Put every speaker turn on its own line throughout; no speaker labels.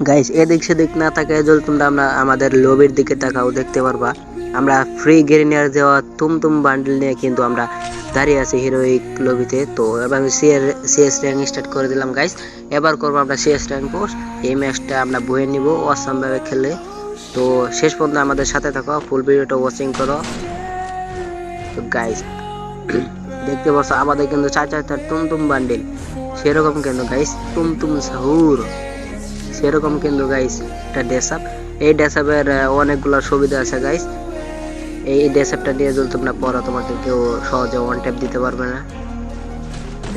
Guys এদিক সেদিক না তাকায় যদি তোমরা আমরা আমাদের লবির দিকে তাকাও, দেখতে পারবা। আমরা ফ্রি গ্রেনিয়ার দেওয়া তুমতুম বান্ডেল নিয়ে কিন্তু আমরা দাঁড়িয়ে আছি হিরোইক লবিতে তো এবার আমি সিএস র্যাঙ্ক স্টার্ট করে দিলাম গাইস এবার করব আমরা সিএস র্যাঙ্ক পোস্ট এই ম্যাচটা আমরা বয়ে নিব অসাম ভাবে খেলে। তো শেষ পর্যন্ত আমাদের সাথে থাকো ফুল ভিডিওটা ওয়াচিং করো। তো গাইস দেখতে পাচ্ছ আমাদের কিন্তু চার চারটা তুমতুম বান্ডেল সেরকম কিন্তু গাইস তুমতুম সাহুর। সেরকম কিন্তু গাইস একটা ডেসাপ এই ডেসাপের অনেকগুলো সুবিধা আছে গাইস এই ডেসাপটা দিয়ে যদি তোমরা পড়ো তোমাকে কেউ সহজে ওয়ান ট্যাপ দিতে পারবে না।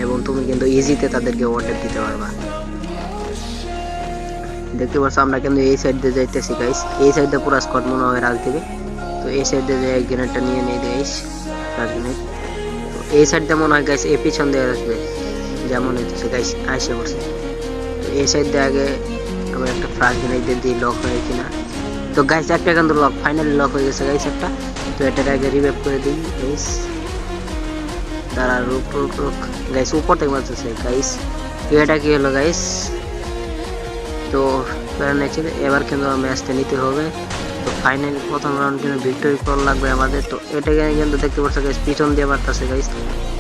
এবং তুমি কিন্তু ইজিতে তাদেরকে ওয়ান ট্যাপ দিতে পারবা। দেখতে পাচ্ছ, আমরা কিন্তু এই সাইড দিয়ে যাইতেছি গাইস এই সাইড দিয়ে পুরো স্কট মনে হয় রাজ দিবে। তো এই সাইড দিয়ে যাই গ্রেনেডটা নিয়ে নিই গাইস রাজ তো এই সাইড দিয়ে মনে হয় গাইস এই পিছন দিয়ে আসবে। যেমন হইতেছে গাইস আইসে পড়ছে। তো এই সাইড দিয়ে আগে আমরা একটা ফ্রাস্ট দিয়ে দিই লক হয় কিনা। তো গাইস একটা কিন্তু লক ফাইনালি লক হয়ে গেছে গাইস একটা। তো এটাকে আগে রিভাইভ করে দিই গাইস তারা রুক রুক রুক। গাইস উপর থেকে মারতেছে গাইস এটা কি হলো গাইস তো এবার কিন্তু ম্যাচটা নিতে হবে। তো ফাইনালি প্রথম রাউন্ড কিন্তু ভিক্টরি কল লাগবে আমাদের। তো এটাকে কিন্তু দেখতে পাচ্ছ গাইস পিছন দিয়ে মারতেছে গাইস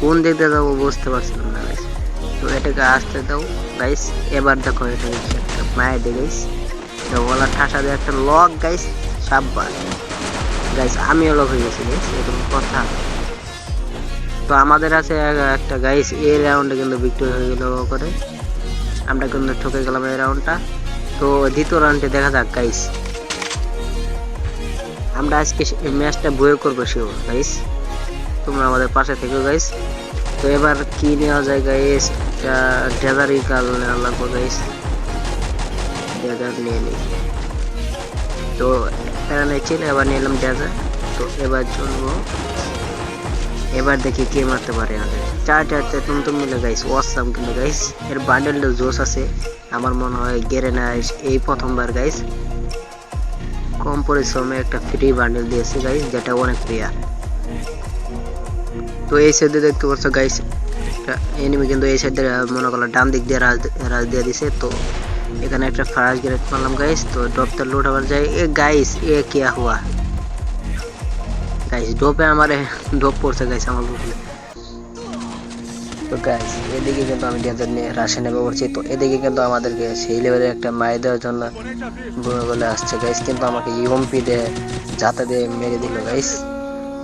কোন দিক দিয়ে যাব বুঝতে পারছিলাম না গাইস তো এটাকে আসতে দাও গাইস এবার দেখো এটা মায়ের গাইস। বলা ঠাসা দিয়ে একটা লক গাইস, সাববার। গাইস, আমিও লক হয়ে গেছি, গাইস, এরকম কথা। তো আমাদের আছে একটা গাইস, এই রাউন্ডে কিন্তু ভিক্টরি হয়ে গেল করে। আমরা কিন্তু ঠকে গেলাম এই রাউন্ডটা তো দ্বিতীয় রাউন্ডে দেখা যাক, গাইস। আমরা আজকে এই ম্যাচটা বয়ে করব শিওর গাইস। তোমরা আমাদের পাশে থেকো, গাইস। তো এবার কি নেওয়া যায়, গাইস? ডেজারি কাল নেওয়া লাগবে, গাইস। ডেজার নিয়ে নিই। তো এখানে ছিল, এবার নিলাম ডেজার তো এবার চলবো। এবার দেখি কে মারতে পারে আমাদের। চার চারটে টুমটুম মিলে গাইস ওয়াসাম কিন্তু গাইস এর বান্ডেলটা জোস আছে। আমার মনে হয় গেরে না, এই প্রথমবার গাইস কম পরিশ্রমে একটা ফ্রি বান্ডেল দিয়েছে গাইস যেটা অনেক প্রিয়া তো এই সাইডে দেখতে পাচ্ছ গাইস এনিমি কিন্তু এই সাইডে মনে করল ডান দিক দিয়ে রাজ রাজ দিয়ে দিছে। তো এখানে একটা ফার্স্ট গ্রেড মারলাম গাইস তো ড্রপটা লুট আবার যায়। এ গাইস এ কিয়া হুয়া গাইস ডোপে আমার ডোপ পড়ছে গাইস আমার তো গাইস এদিকে কিন্তু আমি ডেজার নিয়ে রাশে নেমে পড়ছি। তো এদিকে কিন্তু আমাদেরকে সেই লেভেলের একটা মায়ের দেওয়ার জন্য বলে বলে আসছে গাইস কিন্তু আমাকে ইউএমপি দিয়ে যাতে দিয়ে মেরে দিল গাইস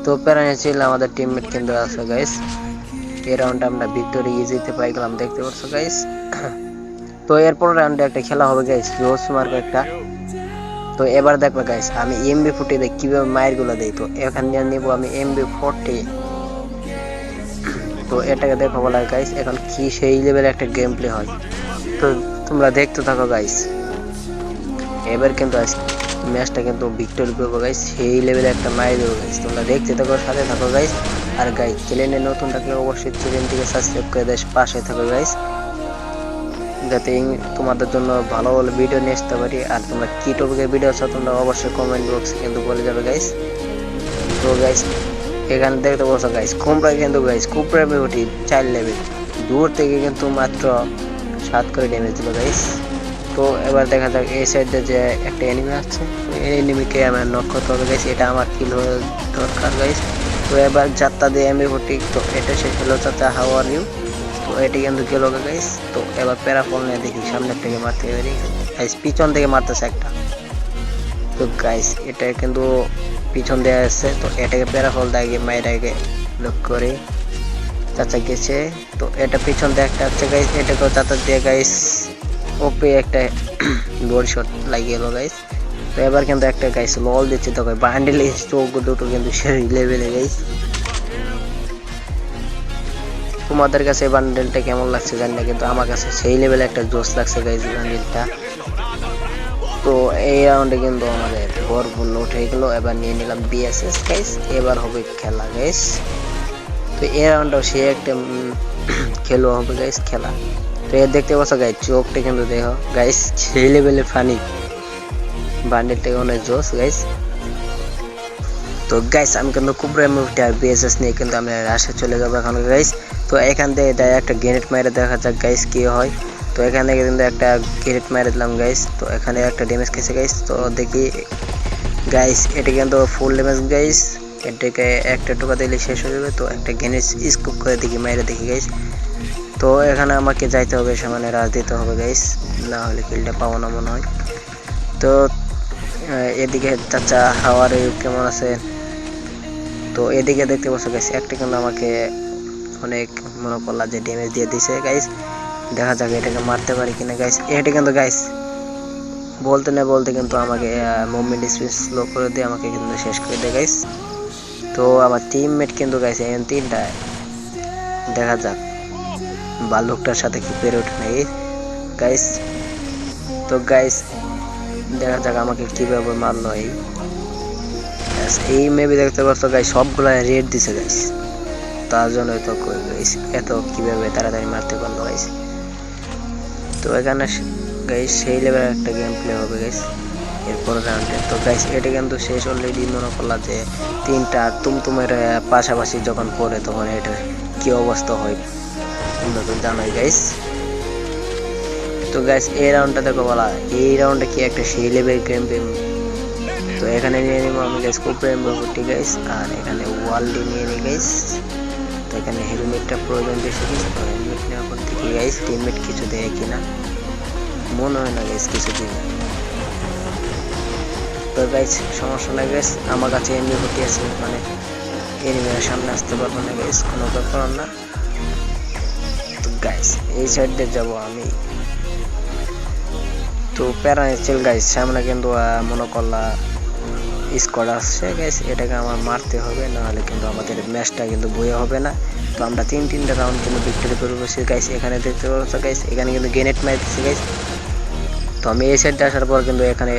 তো প্যারানে ছিল আমাদের টিমমেট কিন্তু আছে গাইস এই রাউন্ডে আমরা ভিক্টোরি ইজিতে পাই গেলাম, দেখতে পাচ্ছ গাইস তো এরপর রাউন্ডে একটা খেলা হবে গাইস জোস মার্ক একটা। তো এবার দেখবে গাইস আমি এমবি ফুটে দেখ কীভাবে মায়েরগুলো দেই? তো এখান দিয়ে নিব আমি এমবি ফোরটি তো এটাকে দেখো বলা গাইস এখন কি সেই লেভেলে একটা গেম প্লে হয়। তো তোমরা দেখতে থাকো গাইস এবার কিন্তু আজ ম্যাচটা কিন্তু ভিক্টোরি করব গাইস সেই লেভেলে একটা মায়ের দেবো গাইস তোমরা দেখতে থাকো, সাথে থাকো গাইস আর গাইস চ্যানেলে নতুন থাকলে অবশ্যই চ্যানেলটিকে সাবস্ক্রাইব করে দেয় পাশে থাকো গাইস যাতে তোমাদের জন্য ভালো ভালো ভিডিও নিয়ে আসতে পারি। আর তোমরা কি টপিকের ভিডিও চাও তোমরা অবশ্যই কমেন্ট বক্সে কিন্তু বলে যাবে গাইস তো গাইস এখানে দেখতে পাচ্ছ গাইস কুমড়া কিন্তু গাইস কুমড়া উঠি চার লেভেল দূর থেকে কিন্তু মাত্র সাত করে ড্যামেজ দিল গাইস তো, এবার দেখা যাক, এই সাইডে যে একটা এনিমি আছে এই এনিমিকে আমার নক করতে হবে গাইস এটা আমার কিল হয়ে দরকার গাইস তো, এবার যাত্রা দিয়ে এমবি ফোর্টি তো, এটা শেষ হলো হাউ আর ইউ তো এটি কিন্তু গেল গাইস তো এবার প্যারাফল নিয়ে দেখি, সামনের থেকে মারতে পারি গাইস পিছন থেকে মারতেছে একটা। তো গাইস এটা কিন্তু পিছন দিয়ে আসছে। তো এটাকে প্যারাফল দিয়ে মায়েরাকে লক করে চাচা গেছে। তো এটা পিছন দিয়ে একটা আছে গাইস এটাকেও চাচা দিয়ে গাইস ওপে একটা বড় শট লাগিয়ে গেল গাইস তো এবার কিন্তু একটা গাইস লল দিচ্ছে তো বান্ডেল চোখ দুটো কিন্তু সেই লেভেলে গাইস তোমাদের কাছে বান্ডেলটা কেমন লাগছে জানি না, কিন্তু আমার কাছে সেই লেভেলে একটা জোশ লাগছে গাইস বান্ডেলটা তো এই রাউন্ডে কিন্তু আমাদের ভরপূর্ণ উঠে গেল। এবার নিয়ে নিলাম বিএসএস গাইস এবার হবে খেলা গাইস তো এই রাউন্ডটাও সে একটা খেলো হবে গাইস খেলা। তো এর দেখতে পাচ্ছ গাইস চোখটা কিন্তু দেখো গাইস সেই লেভেলে ফানি বান্ডেলটা অনেক জোস গাইস তো গাইস আমি কিন্তু কুবরা মুভিটা বিএসএস নিয়ে কিন্তু আমি রাশে চলে যাব এখন গাইস তো এখান থেকে একটা গ্রেনেড মেরে দেখা যাক গাইস কি হয়। তো এখান থেকে কিন্তু একটা ক্রিট মেরে দিলাম গাইস তো এখানে একটা ড্যামেজ খেয়েছে গাইস তো দেখি গাইস এটা কিন্তু ফুল ড্যামেজ গাইস এটাকে একটা টোকা দিলে শেষ হয়ে যাবে। তো একটা গেনেস স্কুপ করে দেখি মেরে দেখি গাইস তো এখানে আমাকে যাইতে হবে, সামনে রাজ দিতে হবে গাইস না হলে কিলটা পাবো না মনে হয়। তো এদিকে চাচা হাওয়ার কেমন আছে তো এদিকে দেখতে পাচ্ছ গাইস একটা কিন্তু আমাকে অনেক মনে করলা যে ড্যামেজ দিয়ে দিছে গাইস দেখা যাক এটাকে মারতে পারি কিনা গাইস এটা কিন্তু গাইস বলতে না বলতে কিন্তু আমাকে মুভমেন্ট স্পিড স্লো করে দিয়ে আমাকে কিন্তু শেষ করে দেয় গাইস তো আমার টিমমেট কিন্তু গাইস এখন তিনটা দেখা যাক। বালুকটার সাথে কি পেরে ওঠে নাকি গাইস তো গাইস দেখা যাক আমাকে কীভাবে মারলো এই। এই মেবি দেখতে পাচ্ছ গাইস সবগুলা রেড দিছে গাইস তার জন্য তো এত কীভাবে তাড়াতাড়ি মারতে পারল গাইস তো এখানে গাইস সেই লেভেলের একটা গেম প্লে হবে গাইস এরপর রাউন্ডে তো গাইস এটা কিন্তু শেষ অলরেডি মনে করলা যে, তিনটা তুমতুমের পাশাপাশি যখন পড়ে তখন এটা কি অবস্থা হয়, তোমরা তো জানোই গাইস তো গাইস এই রাউন্ডটা দেখো বলা, এই রাউন্ডে কি একটা সেই লেভেল গেম প্লে তো এখানে নিয়ে নিবো আমি গাইস কোপরে এমব্রফুটি গাইস আর এখানে ওয়ালডি নিয়ে নিই গাইস এখানে হেলমেটটা প্রয়োজন বেশি তো হেলমেট নেওয়ার পর দেখি গাইস টিমমেট কিছু দেয় কিনা? মনে হয় না গাইস কিছু দিবে তো গাইস সমস্যা নাই গাইস আমার কাছে এমব্রফুটি আছে মানে এনিমির সামনে আসতে পারব না গাইস কোনো ব্যাপার না। তো গাইস এই সাইড দিয়ে যাব আমি। তো প্যারা চল গাইস সামনে কিন্তু মনে করলা স্কোয়াড আসছে গাইস এটাকে আমার মারতে হবে, নাহলে কিন্তু আমাদের ম্যাচটা কিন্তু বয়ে হবে না। তো আমরা তিন তিনটা রাউন্ড কিন্তু ভিক্টরি করে বসে গাইস এখানে দেখতে পাচ্ছ গাইস এখানে কিন্তু গ্রেনেড মারতেছে গাইস তো আমি এই সাইডে আসার পর কিন্তু এখানে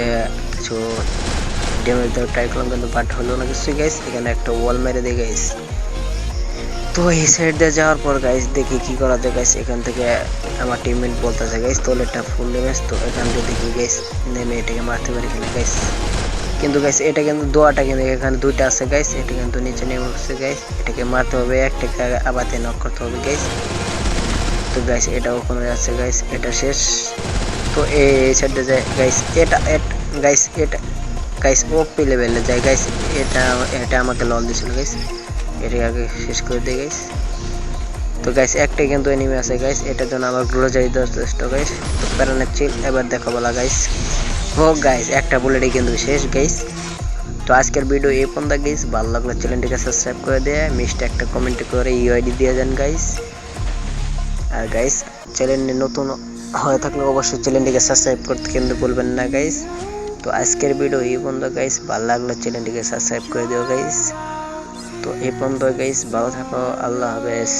কিছু ড্যামেজ দেওয়ার ট্রাই করলাম, কিন্তু বাট হলো না কিছু গাইস এখানে একটা ওয়াল মেরে দিয়ে গাইস তো এই সাইড দিয়ে যাওয়ার পর গাইস দেখি কি করা যায় গাইস এখান থেকে আমার টিমমেট বলতেছে গাইস একটা ফুল ড্যামেজ তো এখান থেকে দেখি গাইস নেমে এটাকে মারতে পারি কিনা গাইস কিন্তু গাইস এটা কিন্তু দোয়াটা কিন্তু এখানে দুইটা আছে গাইস এটা কিন্তু নিচে নেমে উঠছে গাইস এটাকে মারতে হবে একটাকে আবার নক করতে হবে গাইস তো গাইস এটাও কমে যাচ্ছে গাইস এটা শেষ। তো এই সাইডে যায় গাইস এটা এট গাইস এটা গাইস ওপি লেভেলে যায় গাইস এটা এটা আমাকে লল দিছিল গাইস এটাকে আগে শেষ করে দিয়ে গাইস তো গাইস একটাই কিন্তু এনিমি আছে গাইস এটার জন্য আমার গ্লোজারি যথেষ্ট গাইস তো প্যারানের চিল এবার দেখো বলা গাইস ও গাইস, একটা বুলেটই কিন্তু শেষ, গাইস। তো আজকের ভিডিও এই পর্যন্ত, গাইস। ভালো লাগলে চ্যানেলটিকে সাবস্ক্রাইব করে দেয়, মিষ্টি একটা কমেন্ট করে ইউআইডি দিয়ে যান, গাইস। আর গাইস চ্যানেলে নতুন হয়ে থাকলে অবশ্যই চ্যানেলটিকে সাবস্ক্রাইব করতে কিন্তু ভুলবেন না, গাইস। তো আজকের ভিডিও এই পর্যন্ত, গাইস। ভালো লাগলে চ্যানেলটিকে সাবস্ক্রাইব করে দিও, গাইস। তো এই পর্যন্ত, গাইস, ভালো থাকো, আল্লাহ হাফেজ।